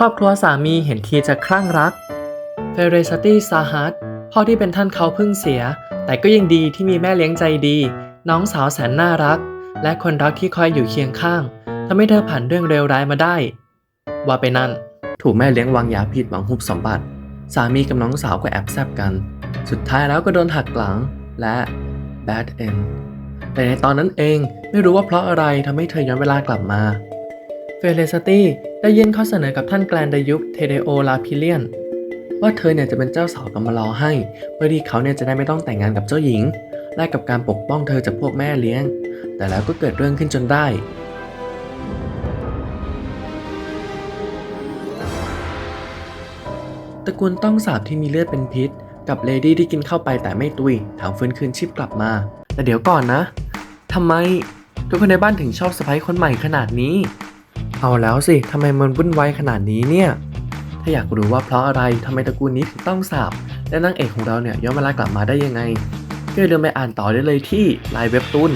ครอบครัวสามีเห็นทีจะคลั่งรักเฟเรซตี้ซาฮัตพ่อที่เป็นท่านเขาเพิ่งเสีย แต่ก็ยังดีที่มีแม่เลี้ยงใจดี น้องสาวแสนน่ารัก และคนรักที่คอยอยู่เคียงข้างทำให้เธอผ่านเรื่องเลวร้ายมาได้ ว่าไปนั่น ถูกแม่เลี้ยงวางยาพิษหวังหุบสมบัติ สามีกับน้องสาวก็แอบแซบกัน สุดท้ายแล้วก็โดนหักหลังและ bad end แต่ในตอนนั้นเองไม่รู้ว่าเพราะอะไรทำให้เธอย้อนเวลากลับมา เฟเลสตี้ ได้ยื่นข้อเสนอกับท่านแกลนดายุคเทเดโอลาพิเลียน ว่าเธอเนี่ยจะเป็นเจ้าสาวกำมะลอให้ เพื่อที่เขาเนี่ยจะได้ไม่ต้องแต่งงานกับเจ้าหญิง และกับการปกป้องเธอจากพวกแม่เลี้ยง แต่แล้วก็เกิดเรื่องขึ้นจนได้ ตระกูลต้องสาบที่มีเลือดเป็นพิษ กับเลดี้ที่กินเข้าไปแต่ไม่ตุยถามฟื้นคืนชีพกลับมา แต่เดี๋ยวก่อนนะทำไมทุกคนในบ้านถึงชอบสะพ้ยคนใหม่ขนาดนี้ เอาแล้วสิทำไมมันวุ่นวายขนาดนี้เนี่ย ถ้าอยากรู้ว่าเพราะอะไรทำไมตระกูลนี้ถึงต้องสาบ และนางเอกของเราเนี่ยย้อนเวลากลับมาได้ยังไงก็อย่าลืมไปอ่านต่อได้เลยที่ไลน์เว็บตุน